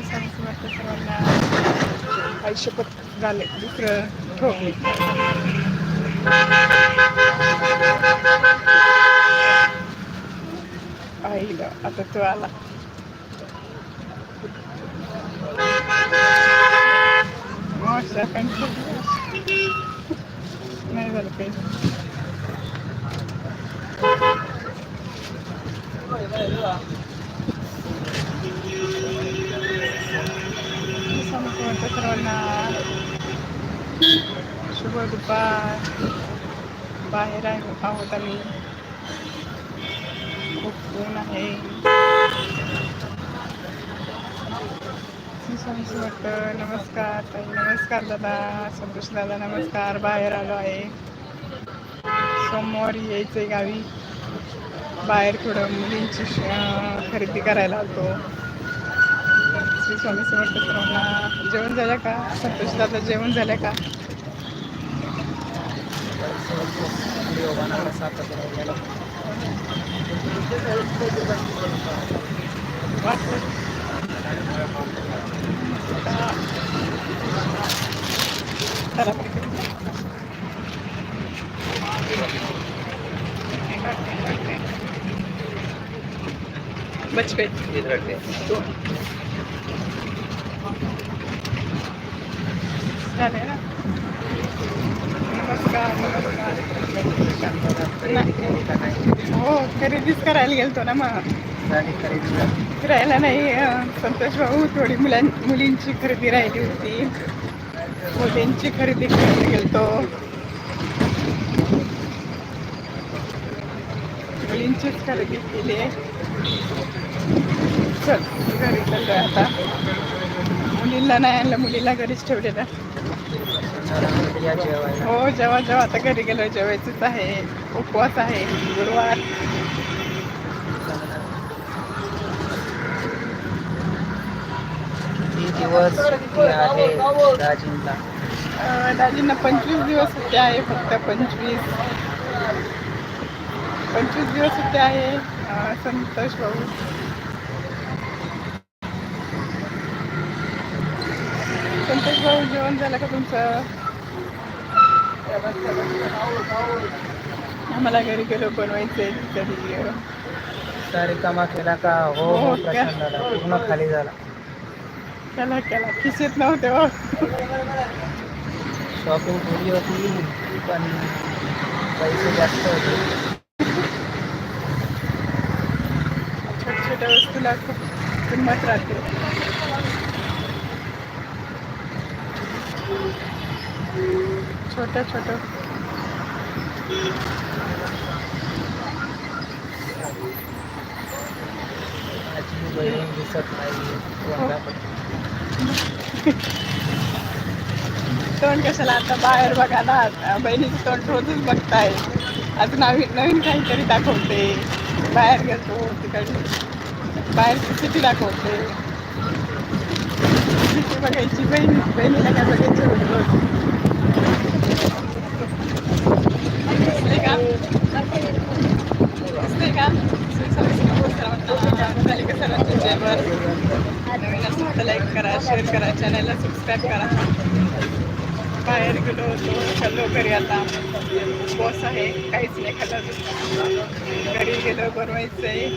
स्वामी समर्थ सर्वांना आयुष्यपत झाले दुसरं ठोकले आईला आता तो आला. नाही झालं काही समर्थ सर्वांना शुभ दुपार बाहेर आहे आहोत आम्ही खूप ऊन आहे. श्री स्वामी वाटतं नमस्कार ताई नमस्कार दादा. संतोष दादा नमस्कार बाहेर आलो आहे सोमवारी यायचं गावी. बाहेर थोडं मुलींची श- खरेदी करायला आलतो. श्री स्वामी समर्थ सर्वांना जेवण झालं का? संतोष दादा जेवण झालं का? चला. बच पे चालेल ना नमस्कार नमस्कार नाही. हो खरेदीच करायला गेलतो ना मग. फिरायला नाही संतोष भाऊ थोडी मुलां मुलींची खरेदी राहिली होती. मुलींची खरेदी करायला गेलतो. मुलींचीच खरेदी केली. चल घरी चाललोय आता. मुलींना नाही आणलं मुलीला घरीच ठेवलेलं. हो जेव्हा जेव्हा आता घरी गेलो जेवायचंच आहे. उपवास आहे. गुरुवार. दिवस आहे दाजींना? पंचवीस दिवस सुट्टी आहे फक्त पंचवीस. पंचवीस दिवस सुट्टी आहे. संतोष भाऊ. संतोष भाऊ जेवण झालं का तुमचं? आम्हाला घरी गेलो बनवायचंय कधी सारे कामा केला का? हो हो, हो क्या? प्रशांत दादा पूर्ण खाली झाला. केला केला खिशेत नव्हते हो. शॉपिंग केली होती पण पैसे जास्त होते. छोट्या छोट्या वस्तूला खूप किंमत राहते. छोटं छोटं. बहीण दिसत नाही तोंड कशाला आता बाहेर बघा ना बहिणीचं तोंड रोजच बघताय. आता नवीन नवीन काहीतरी दाखवते. बाहेर घेतो तिकडे बाहेर सिटी दाखवते. सिटी बघायची बहीण बहिणीला काय बघायचं रोज महापालिका सरांच्या करा शेअर करा करा बाहेर गेलो होतो खाल्लो घरी आता बॉस आहे काहीच नाही खाल्लं घरी गेलो बनवायचं आहे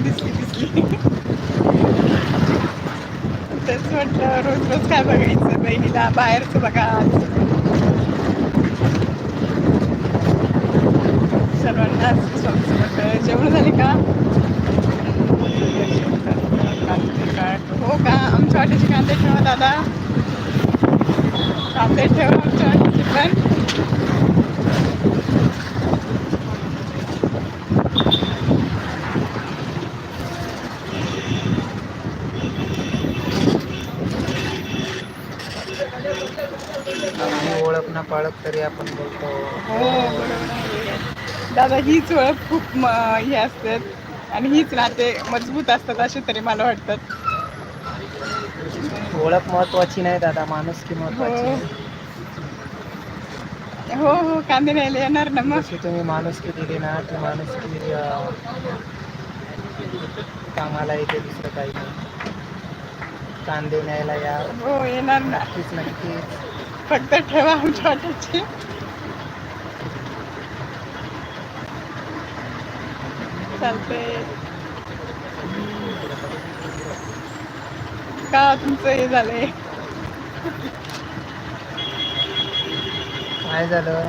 दिसली दिसली दिसली म्हटलं रोज रोज काय बघायचं? बहिणीला बाहेरचं बघा सर्वांना जेवण झाले का? हो का? आमच्या वाट्याचे कांदे ठेवा दादा. कांदे ठेवा आमच्या वाट्याचे पण. ना पाळख तरी आपण बोलतो. हो. दादा हीच ओळख खूप म- हे असतात आणि हीच नाते मजबूत असतात असे तरी मला वाटतात. ओळख महत्वाची नाही दादा माणूस की महत्वाची? हो. आहे. हो हो कांदे न्यायला येणार ना मग? जशी तुम्ही माणुसकी दिली ना ती माणुसकी अं, कामाला येते दुसरं काही नाही. कांदे न्यायला या. हो येणार ना. नक्कीच नक्कीच. फक्त ठेवा आमच्या वाट्याचे चालते का तुमचं हे झालंय? काय झालं?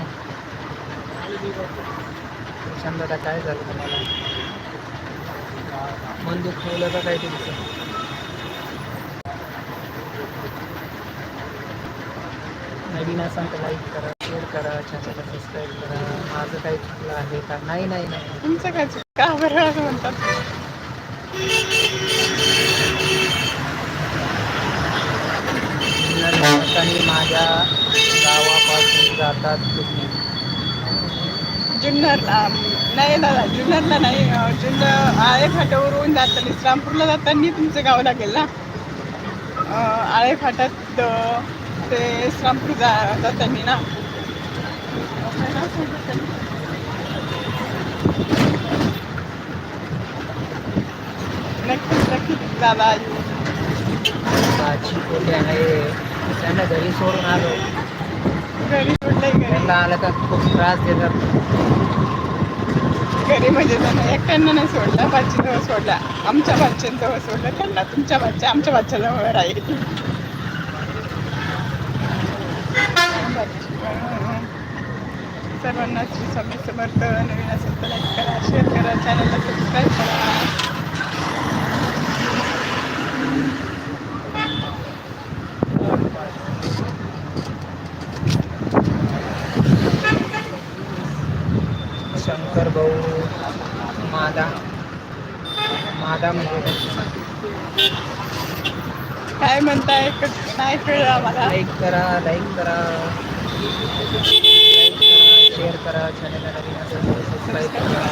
प्रशांत काय झालं? तुम्हाला मन दुखवलं का काय तुमचं? नवीन असाल तर लाईक करा शेअर करा चॅनलला सबस्क्राईब करा. माझं काही चुकलं आहे का? नाही नाही नाही. तुमचं काय चुक- का बरं? असं म्हणतात. माझ्या गावापासून जातात तुम्ही. जुन्नरला नाही दादा जुन्नरला नाही जुन्नर आळे फाट्यावरून जाताना इस्लामपूरला जाताना तुमचं गाव लागेल ना? आळे फाट्यात अं, ते इस्लामपूर जा जाताना ना काय नाव सांगितलं त्यांनी? नक्कीच नक्कीच दादा भाजी कोठे आहे त्यांना घरी सोडून आलो घरी सोडलंय घरी त्यांना आलं का खूप त्रास देतात घरी म्हणजे त्यांना एकट्यांना नाही सोडला बाच्चीजवळ सोडला आमच्या बाच्च्यांजवळ सोडलं त्यांना तुमच्या बाच्च्या आमच्या बाच्च्याजवळ राहील सर्वांना श्री स्वामी समर्थ नवीन असेल तर लाईक करा. शेअर करा चॅनलला सबस्क्राईब करा. शंकर भाऊ मादा. मादा म्हणजे काय? म्हणताय? क- नाही कळलं आम्हाला? लाईक करा लाईक करा. करा चॅनलला नवीन असेल तर सबस्क्राईब करा.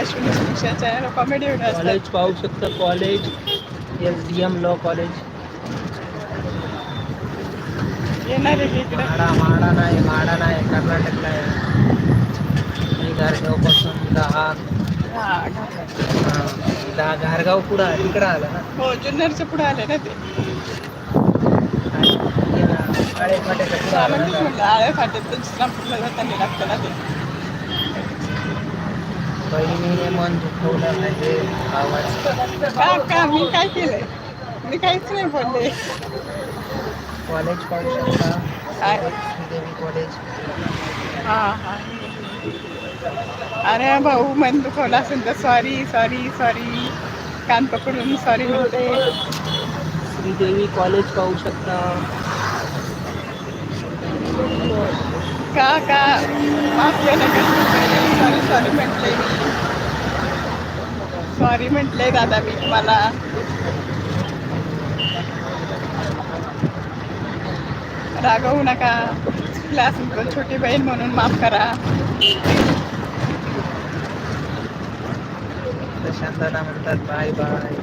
Ashwini Suksha channel comedy video college पाहू शकता college S D M law college येणार आहे इकडे. माडा माडा नाही माडा नाही कर्नाटकला आहे. मी घारगावपासून दहा दहा घारगाव पुढं तिकडं आलं ना. हो जुन्नरच्या पुढे आले ना ते आणि हे ना, काळे फाट्याच्या पुढं आलं म्हणूनच ना. म्हणलं आळ्या फाट्यात इस्लामपूरला जाताना लागतं ना ते बहिणीने मन दुखवलं आहे आवाज का का मी काय केलंय मी काहीच नाही बोलले कॉलेज पाहू शकता काय? देवी कॉलेज हां हां अरे भाऊ मन दुखवलं असेल तर सॉरी सॉरी सॉरी कान पकडून सॉरी म्हणते श्रीदेवी कॉलेज पाहू शकता का का माफ केलं सॉरी सॉरी म्हटले मी. सॉरी म्हटले दादा मी तुम्हाला. रागवू नका. चुकलं असेल छोटी बहीण म्हणून माफ करा. प्रशांताला म्हणतात बाय बाय.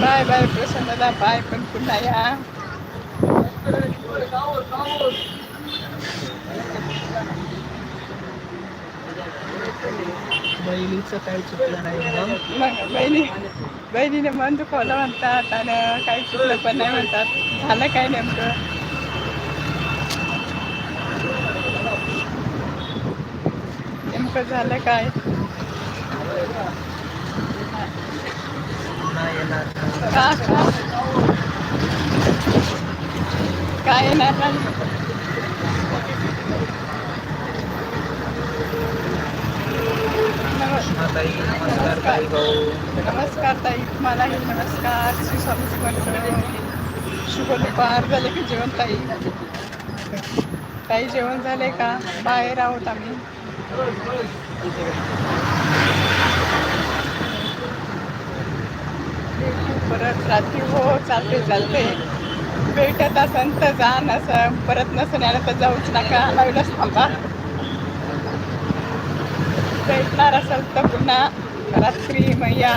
बाय बाय प्रसन्नदा बाय पण पुन्हा या बहिणीचं काही चुकलं नाही मग बहिणी बहिणीने मन दुखवलं म्हणतात आणि काही चुकलं पण नाही म्हणतात. झालं काय नेमकं? नेमकं झालं काय. का काय येणार नाही नमस्कार नमस्कार ताई भाऊ नमस्कार ताई तुम्हालाही नमस्कार श्री शुभ दुपार झाले की जेवण ताई ताई जेवण झाले का बाहेर आहोत आम्ही भेटू परत रात्री हो चालते चालते भेटत असन तर जा नसं परत नसन आलं तर जाऊच नका लावलंच थांबा. भेटणार असेल तर पुन्हा रात्री मग या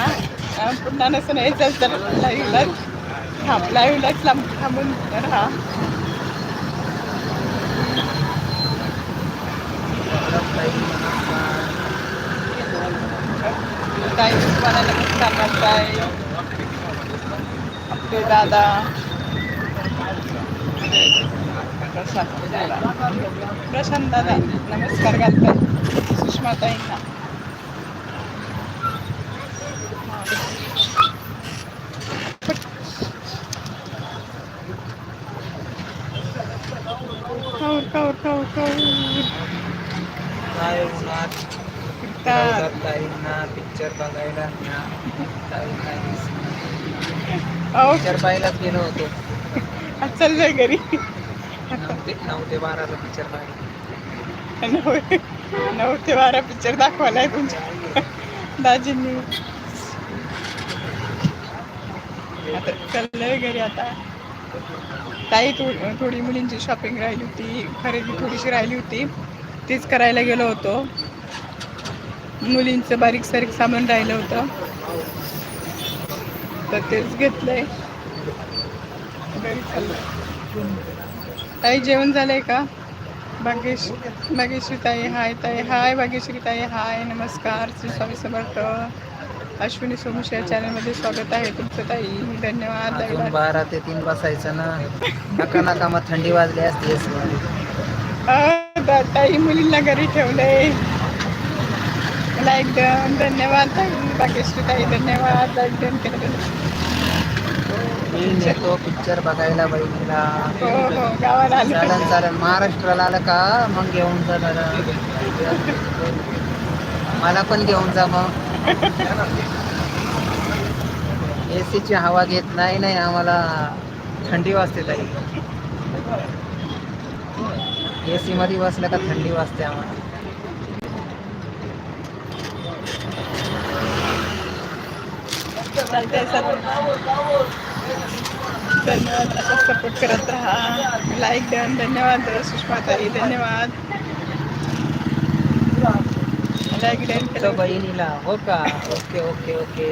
पुन्हा नसून यायचं तर लाईव्हलाच थांब लाईव्हलाच लांब थांबून राहा. ताई तुम्हाला नमस्कार म्हणताय आपले दादा प्रशांत दादा प्रशांत दादा नमस्कार घालताय सुषमाताईंना कौर कौर पिक्चर पाहायलाच गेलो होतो आज चाललोय घरी नऊ ते नऊ ते बाराचा पिक्चर पाहिला नऊ ते बारा पिक्चर दाखवायलाय तुमच्या. दाजींनी. आता चाललोय घरी आता. ताई थोडी मुलींची शॉपिंग राहिली होती. खरेदी थोडीशी राहिली होती. तीच करायला गेलो होतो. मुलींचं बारीक सारीक सामान राहिलं होतं. तर तेच घेतलंय. घरी चाललोय ताई जेवण झालंय का? भाग्यश भाग्यश्री ताई हाय ताई हाय भाग्यश्री ताई हाय नमस्कार श्री स्वामी समर्थ. अश्विनी सोमुश या चॅनलमध्ये स्वागत आहे तुमचं ताई. धन्यवाद. बारा ते तीन बसायचं ना. नका नका मग थंडी वाजली असते. ताई मुलींना घरी ठेवलंय. लाईक डन धन्यवाद ताई भाग्यश्री ताई धन्यवाद लाईक डन केलं पिक्चर बघायला बहिणीला. हो हो गावाला आलो. चालन चालन. महाराष्ट्राला आलं का? मग घेऊन जा जरा. मला पण घेऊन जा मग. एसीची हवा घेत नाही नाही आम्हाला. थंडी वाजते तरी. एसी मध्ये बसलं का थंडी वाजते आम्हाला. चालतंय सर धन्यवाद. असं सपोर्ट करत राहा. लाईक डन धन्यवाद. सुषमा ताई धन्यवाद. लाईक तर केलं बहिणीला. हो का? Okay okay okay.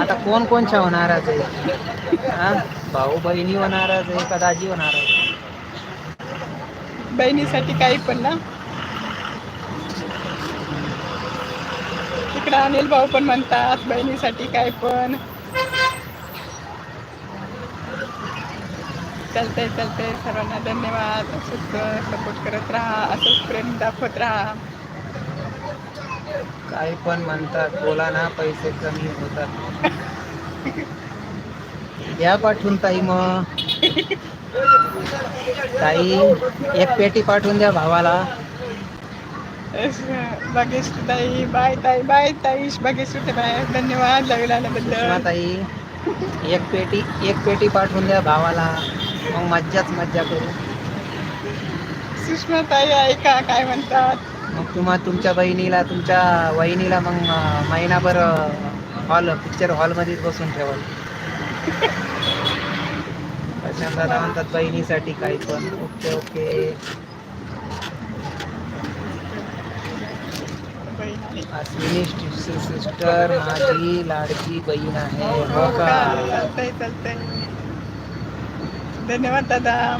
आता कोण कोणच्या नाराज आहे? हा? भाऊ बहिणी नाराज आहे का दाजी आहे? बहिणीसाठी काही पण ना? इकडं अनिल भाऊ पण म्हणतात बहिणीसाठी काय पण. चालतंय चालतंय. सर्वांना धन्यवाद. असंच सपोर्ट करत राहा. असंच प्रेम दाखवत राहा. काही पण म्हणतात बोला ना पैसे कमी होतात. या पाठवून ताई मग. ताई एक पेटी पाठवून द्या भावाला. भाग्यश्री बाय ताई बाय ताई भाग्यश्री बाय धन्यवाद लागला सुषमा ताई एक पेटी एक पेटी पाठवून द्या भावाला मग मज्जाच मज्जा करू सुषमा ताई ऐका काय म्हणतात मग तुम्हा तुमच्या बहिणीला तुमच्या वहिनीला मग महिनाभर हॉल पिक्चर हॉलमध्येच बसून ठेवाल. प्रशांत दादा म्हणतात बहिणीसाठी काही पण. Okay okay. अश्विनी सिस्टर माझी लाडकी बहीण आहे हो हो का? का चालतंय चालतंय. धन्यवाद दादा.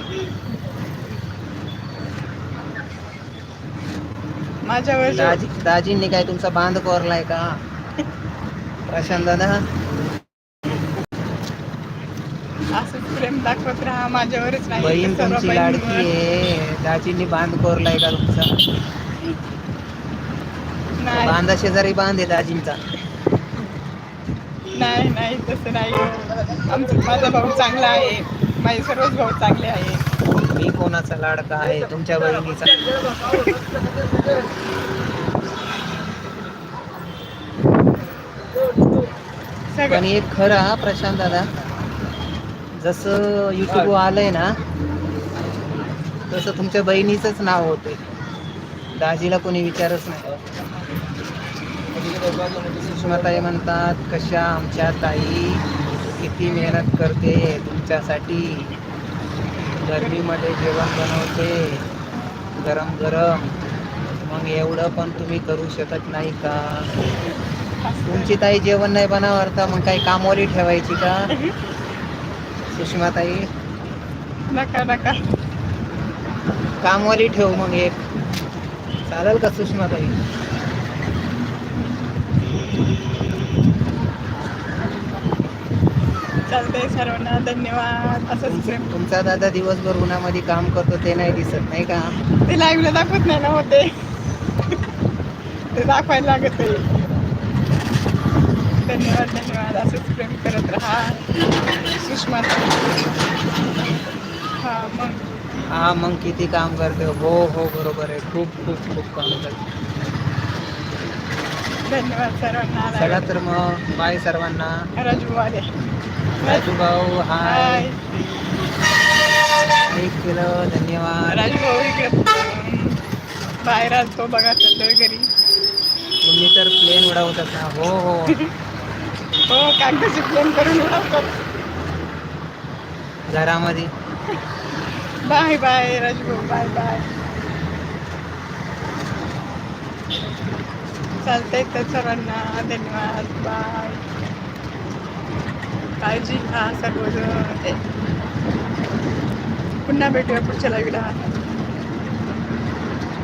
माझ्यावर जो- दाजी दाजींनी काय तुमचा बांध कोरलाय का? प्रशांत दादा? असंच प्रेम दाखवत राहा माझ्यावरच नाही. बहीण तर सर्व तुमची लाडकी बहिणींवर. आहे. दाजींनी बांध कोरलाय का तुमचा? बांधा शेजारी बांध आहे दाजींचा नाही नाही तसं नाही. आमचं माझा भाऊ चांगला आहे. माझे सर्वच भाऊ चांगले आहे. मी कोणाचा लाडका आहे? तुमच्या बहिणीचा. पण सगळं एक खरं हा प्रशांत दादा. जसं युट्यूब आलंय ना तसं तुमच्या बहिणीचंच नाव होतंय. दाजीला कोणी विचारच नाही. सुषमाताई म्हणतात कशा आमच्या ताई? किती मेहनत करते तुमच्यासाठी. गरमीमध्ये जेवण बनवते गरम गरम. मग एवढं पण तुम्ही करू शकत नाही का? तुमची ताई जेवण नाही बनावर तर मग काही कामवाली ठेवायची का? सुषमाताई. नका नका. कामवाली ठेव मग एक. चालेल का सुषमाताई? चालतंय सर्वांना धन्यवाद. असंच प्रेम. तुमचा दादा दिवसभर उन्हामध्ये काम करतो ते नाही दिसत नाही का? ते लाईव्हला दाखवत नाही ना होते ते. दाखवायला लागत आहे. धन्यवाद धन्यवाद. असंच प्रेम करत राहा. सुषमा हा मग. हा मग किती काम करते हो हो बरोबर आहे. खूप खूप खूप काम करते. धन्यवाद सर्वांना. चला तर मग बाय सर्वांना. राजू भाऊ हाय एक किलो धन्यवाद. राजू भाऊ इकडे बाहेर असतो बघा चाललोय घरी. तुम्ही तर प्लेन उडवतात ना. हो हो. हो कागदाची प्लेन करून उडवतात. घरामध्ये. बाय बाय राजू भाऊ बाय बाय चालतंय. तर सर्वांना धन्यवाद. बाय. काळजी घ्या सर्वजण. पुन्हा भेटूया पुढच्या लाईव्हला